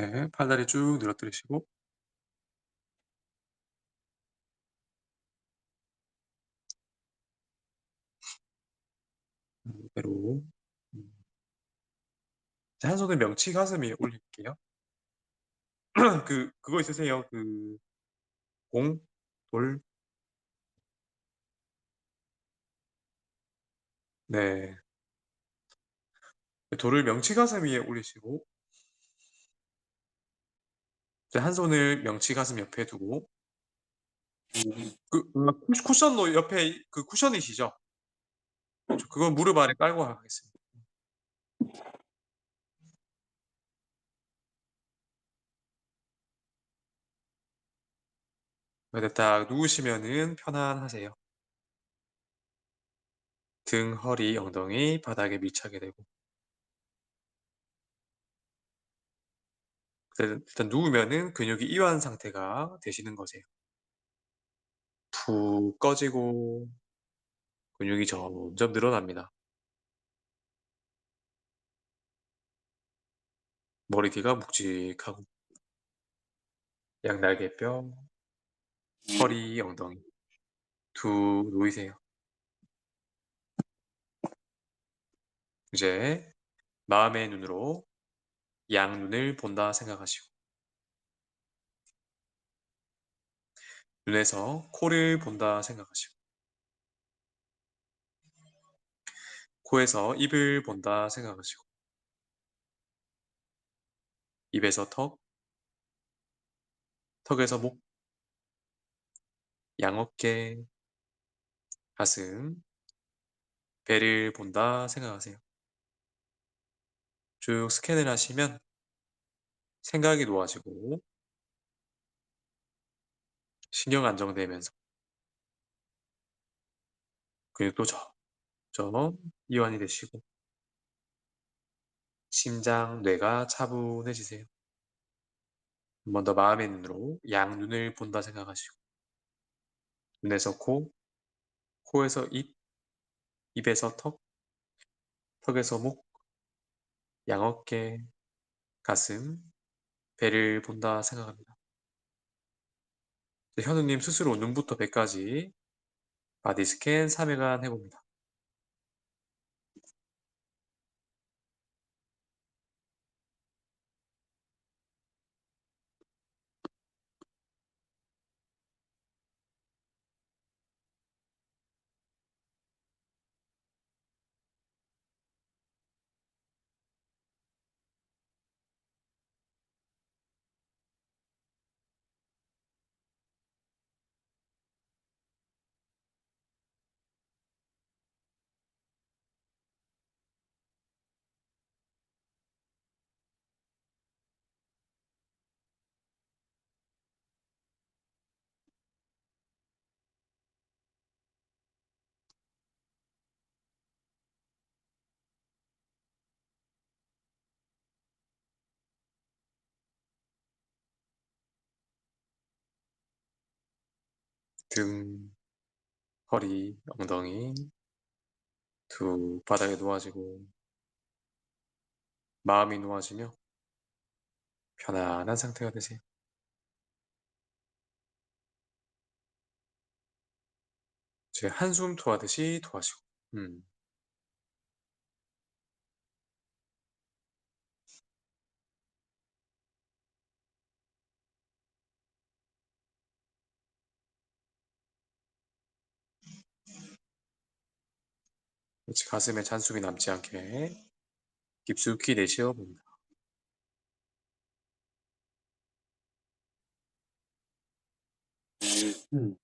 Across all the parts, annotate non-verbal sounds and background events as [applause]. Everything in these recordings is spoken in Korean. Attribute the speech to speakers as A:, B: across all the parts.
A: 네. 팔다리 쭉 늘어뜨리시고 음 이대로 음. 한 손을 명치 가슴 위에 올릴게요. [clears throat] 그 그거 있으세요? 그 공? 돌? 네. 그 돌을 명치 가슴 위에 올리시고 한 손을 명치 가슴 옆에 두고 그그쿠 쿠션도 옆에 그 쿠션이시죠? 저 그거 무릎 아래 깔고 하겠습니다. 네딱 누우시면은 편안하세요. 등, 허리, 엉덩이 바닥에 밀착이 되고 일단 누우면은 근육이 이완 상태가 되시는 거세요. 푹 꺼지고 근육이 점점 늘어납니다. 머리 뒤가 묵직하고 양날개뼈, 허리, 엉덩이 툭 놓이세요. 이제 마음의 눈으로 양눈을 본다 생각하시고. 눈에서 코를 본다 생각하시고. 코에서 입을 본다 생각하시고. 입에서 턱, 턱에서 목, 양어깨, 가슴, 배를 본다 생각하세요. 쭉 스캔을 하시면 생각이 놓아지고 신경 안정되면서 근육도 점점 이완이 되시고 심장, 뇌가 차분해지세요. 한 번 더 마음의 눈으로 양 눈을 본다 생각하시고 눈에서 코, 코에서 입, 입에서 턱, 턱에서 목, 양어깨, 가슴, 배를 본다 생각합니다. 현우님 스스로 눈부터 배까지 바디 스캔 3회간 해봅니다. 등, 허리, 엉덩이 두 바닥에 놓아지고 마음이 놓아지며 편안한 상태가 되세요. 이제 한숨 토하듯이 토하시고 음. 이제 가슴에 잔숨이 남지 않게 깊숙이 내쉬어 봅니다. 음. 음.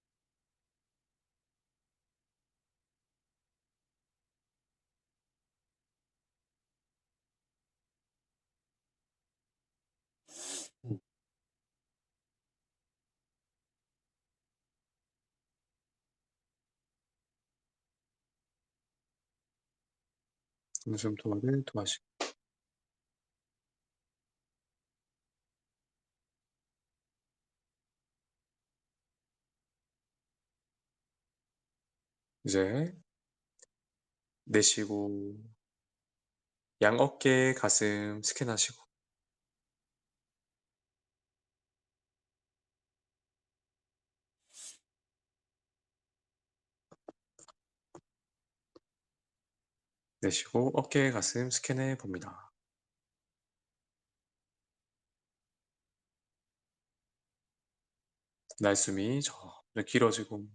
A: 한숨 토하듯 토하시고. 이제 내쉬고 양 어깨, 가슴 스캔하시고 내쉬고 어깨, 가슴 스캔해 봅니다. 날숨이 점점 길어지고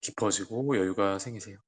A: 깊어지고 여유가 생기세요.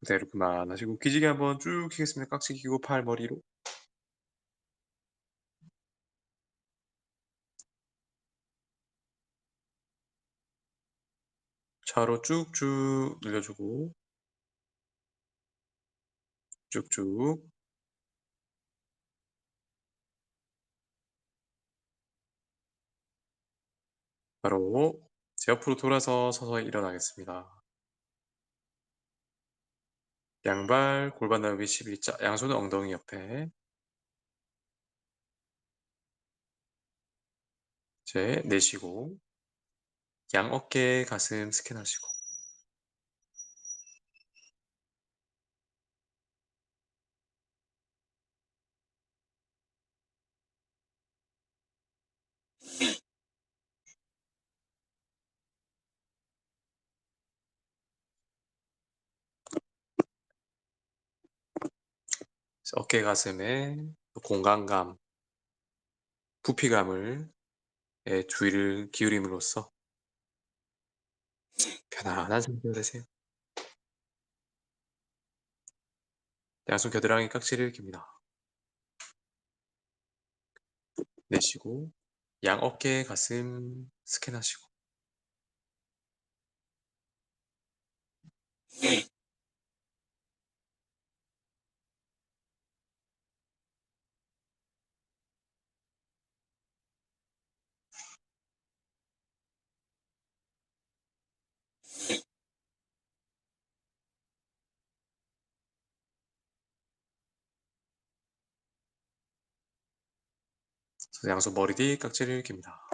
A: 그대로 그만하시고 기지개 한번 쭉 키겠습니다. 깍지 끼고 팔 머리로 좌로 쭉쭉 늘려주고 쭉쭉 바로 제 옆으로 돌아서 서서히 일어나겠습니다. 양발 골반 넓이 11자. 양손은 엉덩이 옆에. 이제 내쉬고 양 어깨 가슴 스캔하시고 어깨 가슴에 공간감 부피감을 에 주의를 기울임으로써 편안한 상태가 되세요. 양손 겨드랑이 깍지를 깁니다. 내쉬고 양 어깨 가슴 스캔하시고 양손 머리 뒤 깍지를 깁니다.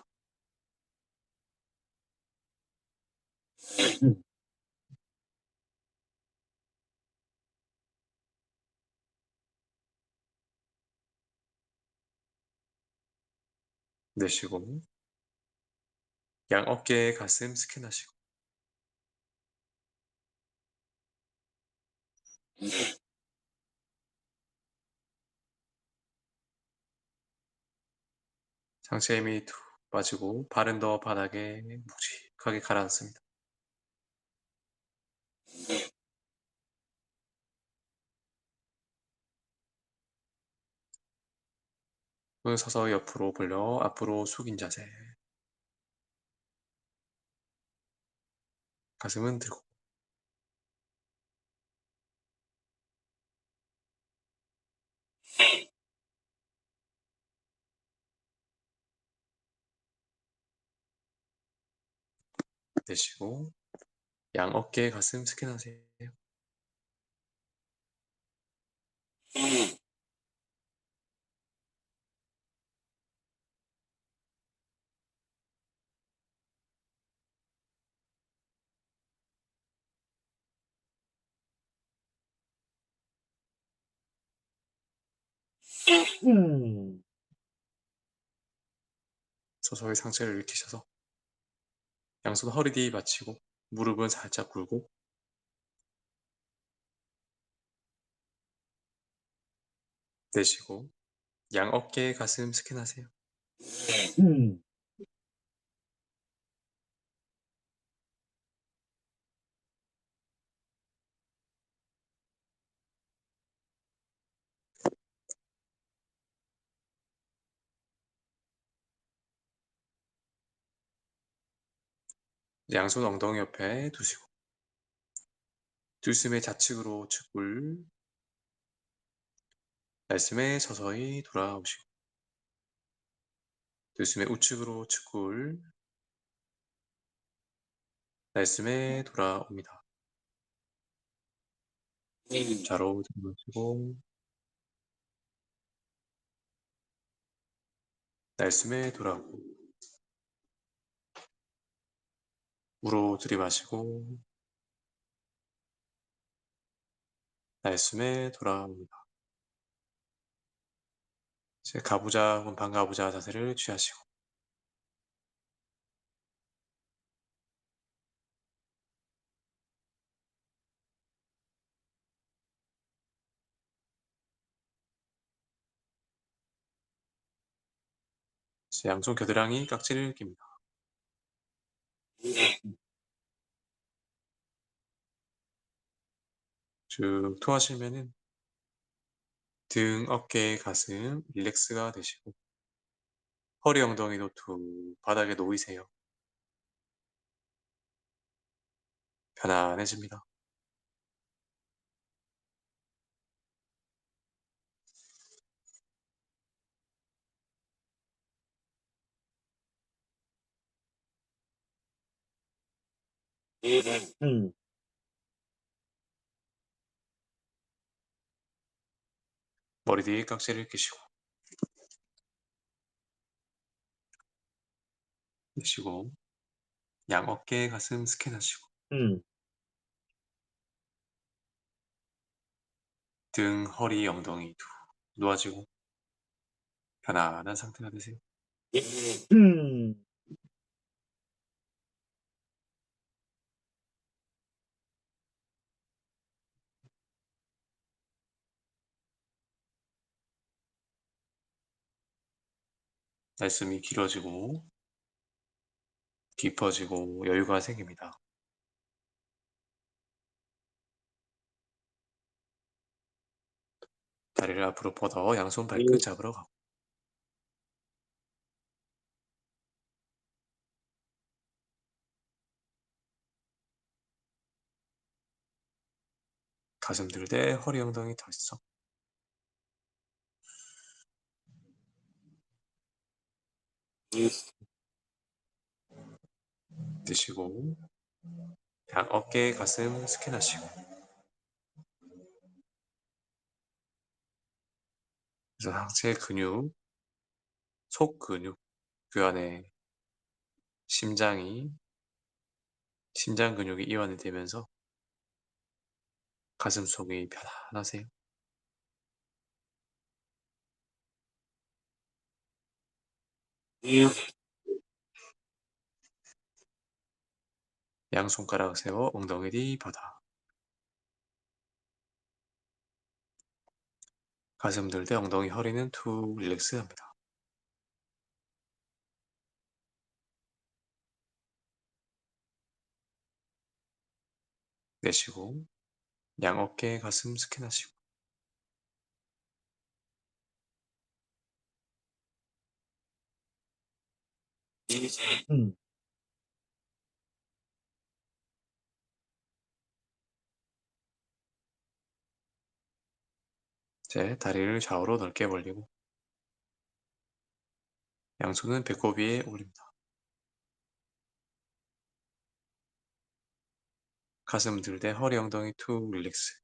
A: [clears throat] 내쉬고 양 어깨 가슴 스캔하시고 상체 힘이 툭 빠지고 발은 더 바닥에 묵직하게 가라앉습니다. 손 서서 옆으로 벌려 앞으로 숙인 자세 가슴은 들고 내쉬고 양 어깨 가슴 스캔하세요. 서서히 상체를 일으키셔서 양손 허리 뒤 받치고 무릎은 살짝 굴고. 내쉬고. 양 어깨 가슴 스캔하세요. 양손 엉덩이 옆에 두시고 들숨에 좌측으로 측굴 말씀에 서서히 돌아오시고 들숨에 우측으로 측굴 날숨에 돌아옵니다. 좌로 들어주고 날숨에 돌아오고 우로 들이마시고 날숨에 돌아옵니다. 이제 가부좌 혹은 반가부좌 자세를 취하시고 양손 겨드랑이 깍지를 낍니다. 쭉 토하시면은 등, 어깨, 가슴 릴렉스가 되시고 허리 엉덩이 노트 바닥에 놓이세요. 편안해집니다.
B: 음.
A: 머리 뒤에 깍지를 끼시고 내쉬고 양 어깨, 가슴 스캔하시고
B: 음.
A: 등, 허리, 엉덩이 두 놓아지고 편안한 상태가 되세요.
B: 음.
A: 날숨이 길어지고 깊어지고 여유가 생깁니다. 다리를 앞으로 뻗어 양손 발끝 잡으러 가고. 가슴 들대 허리 엉덩이 덜썩 드시고 양 어깨 가슴 스캔하시고 그래서 상체 근육 속 근육 그 안에 심장이 심장 근육이 이완이 되면서 가슴 속이 편안하세요. 양 손가락 세워 엉덩이 뒤 바닥 가슴 들 때 엉덩이 허리는 툭 릴렉스 합니다. 내쉬고 양 어깨 가슴 스캔하시고
B: 음.
A: 이제 다리를 좌우로 넓게 벌리고 양손은 배꼽 위에 올립니다. 가슴 들때 허리 엉덩이 툭 릴렉스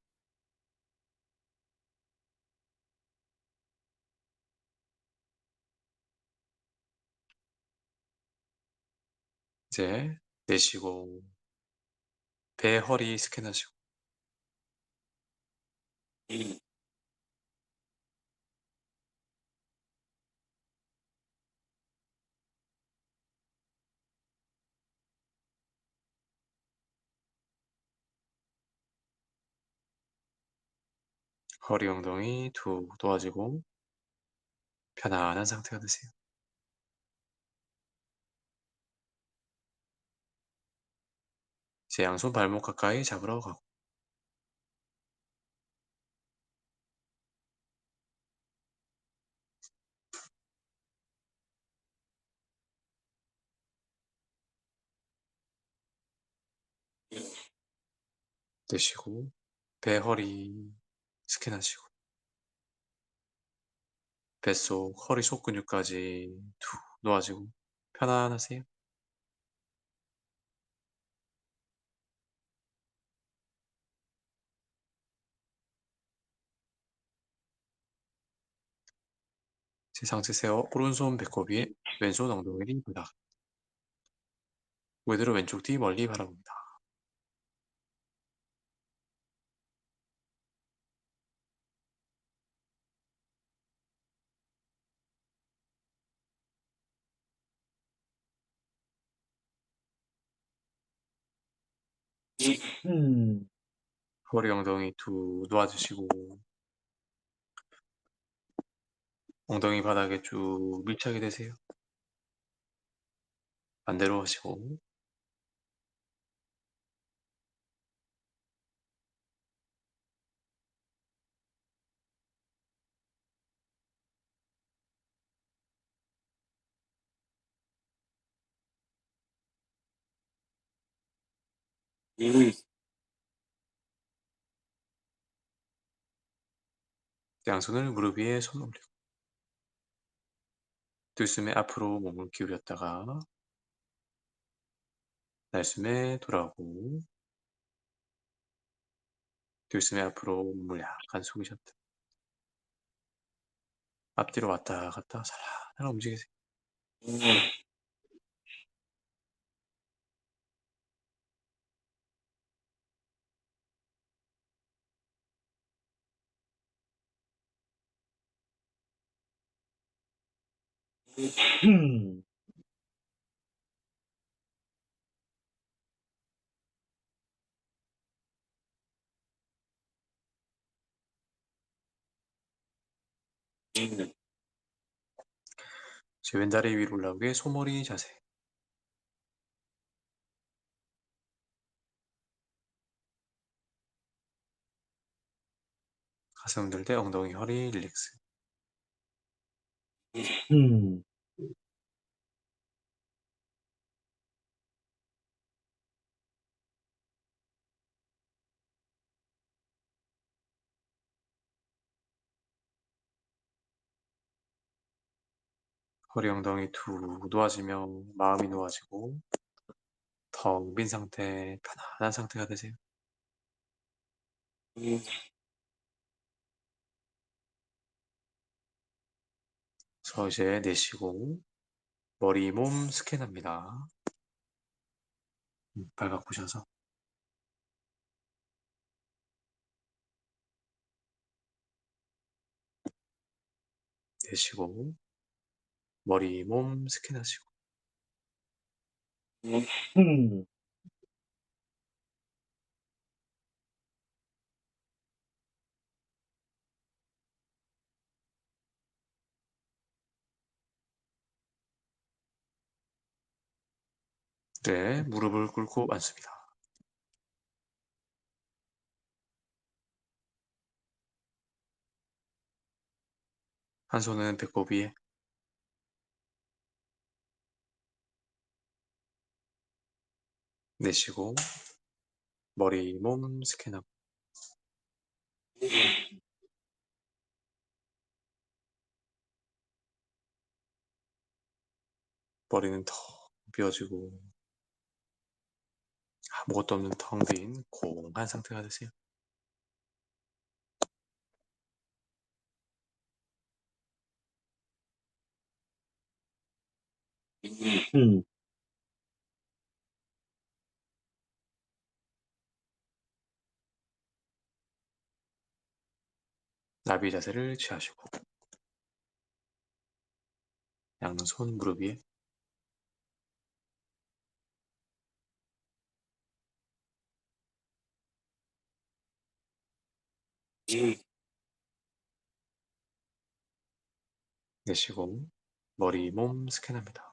A: 이제 내쉬고 배 허리 스캔하시고 허리 엉덩이 툭 놓아지고 편안한 상태가 되세요. 제 양손 발목 가까이 잡으러 가고 내쉬고 배 허리 스캔하시고 뱃속 허리 속 근육까지 툭 놓아지고 편안하세요? 제 상체 세워 오른손 배꼽 위에 왼손 엉덩이를 바닥 그대로 왼쪽 뒤 멀리 바라봅니다.
B: 음,
A: 허리 엉덩이 두 놓아주시고 엉덩이 바닥에 쭉 밀착이 되세요. 반대로 하시고 양손을 무릎 위에 손 올리고 들숨에 앞으로 몸을 기울였다가 날숨에 돌아오고 들숨에 앞으로 몸을 약간 숙이셨다. 앞뒤로 왔다 갔다 살살 움직이세요. 제 왼다리 위로 올라오게 소머리 자세. 가슴 들때 엉덩이 허리 릴렉스.
B: 음,
A: 허리 엉덩이 툭 놓아지며 마음이 놓아지고 텅 빈 상태, 편안한 상태가 되세요. 저 이제 내쉬고 머리, 몸 스캔합니다. 음, 발 바꾸셔서 내쉬고 머리, 몸 스캔하시고.
B: 음,
A: 네, 무릎을 꿇고 앉습니다. 한 손은 배꼽 위에 내쉬고 머리, 몸 스캔하고 머리는 텅 비어지고 아무것도 없는 텅 빈 공한 상태가 되세요.
B: 음,
A: 나비 자세를 취하시고 양손 무릎 위에 내쉬고 머리, 몸 스캔합니다.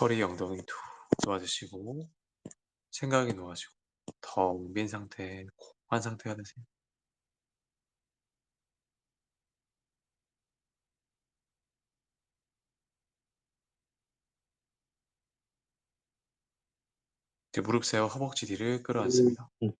A: 허리, 엉덩이 툭 놓아주시고 생각이 놓아지고 텅빈 상태, 공한 상태가 되세요. 이제 무릎 세워 허벅지 뒤를 끌어안습니다.
B: 음.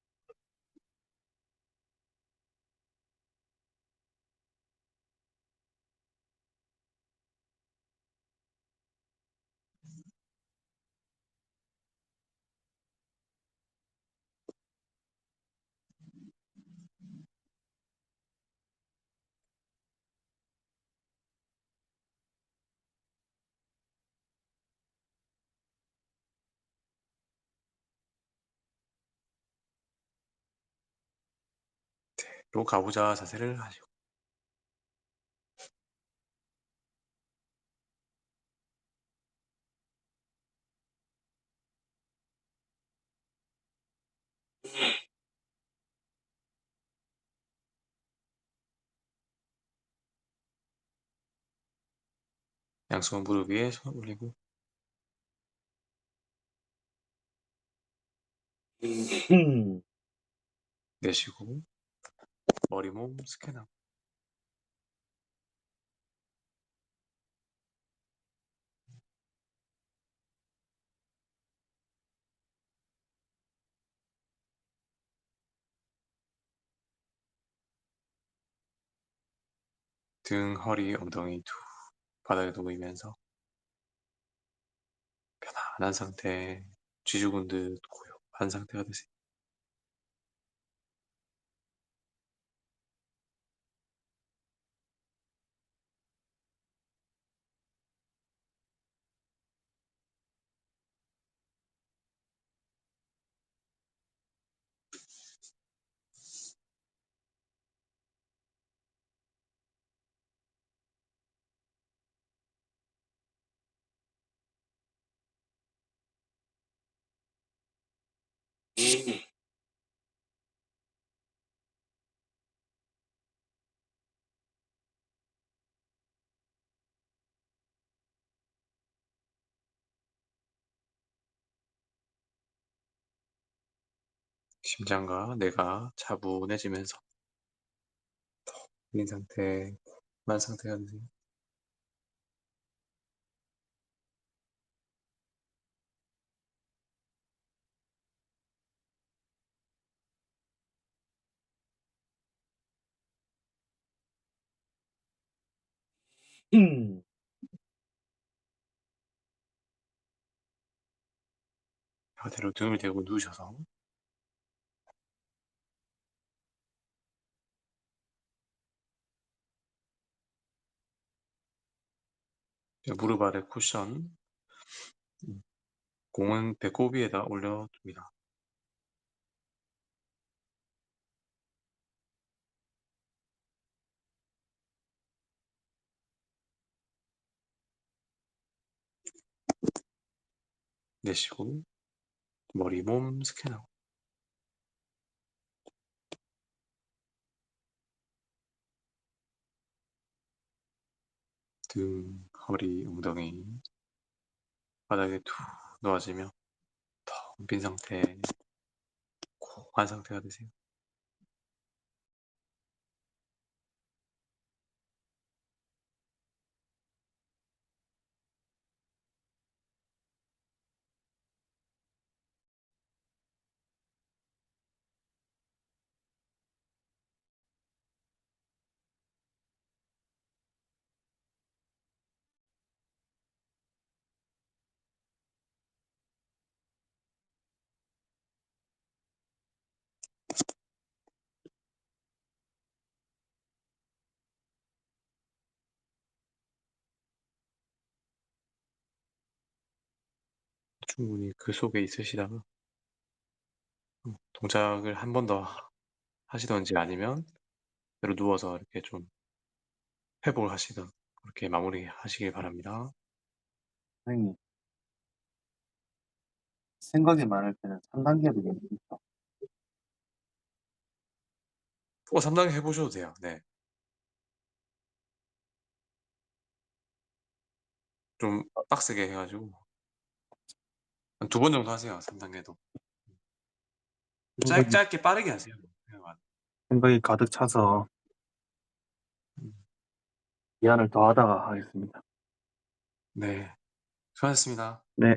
A: 로 가부좌 자세를 하시고. 양손 무릎 위에 손 올리고.
B: 음.
A: 내쉬고 머리 몸 스캔하고 등, 허리, 엉덩이 툭 바닥에 놓이면서 편안한 상태, 쥐죽은 듯 고요한 상태가 되세요. 심장과 뇌가 차분해지면서 인 상태, 만 상태가 되세요.
B: 음.
A: 그대로 등을 대고 누우셔서 무릎 아래 쿠션 음, 공은 배꼽 위에다 올려둡니다. 내쉬고 머리 몸 스캔하고 등, 허리, 엉덩이 바닥에 툭 놓아지며 텅 빈 상태, 고한 상태가 되세요. 충분히 그 속에 있으시다가 음, 동작을 한번더 하시던지 아니면 그대로 누워서 이렇게 좀 회복을 하시든 그렇게 마무리하시길 바랍니다.
B: 선생님. 생각이 많을 때는 3 단계도 괜찮죠?
A: 어 3 단계 해 보셔도 돼요. 네. 좀 빡세게 해 가지고 한 2번 정도 하세요, 3단계도. 짧
B: 생각이
A: 짧게 빠르게 하세요. 생각
B: 생각이 가득 차서
A: 음.
B: 미안을 더하다가 하겠습니다.
A: 네. 수고하셨습니다.
B: 네.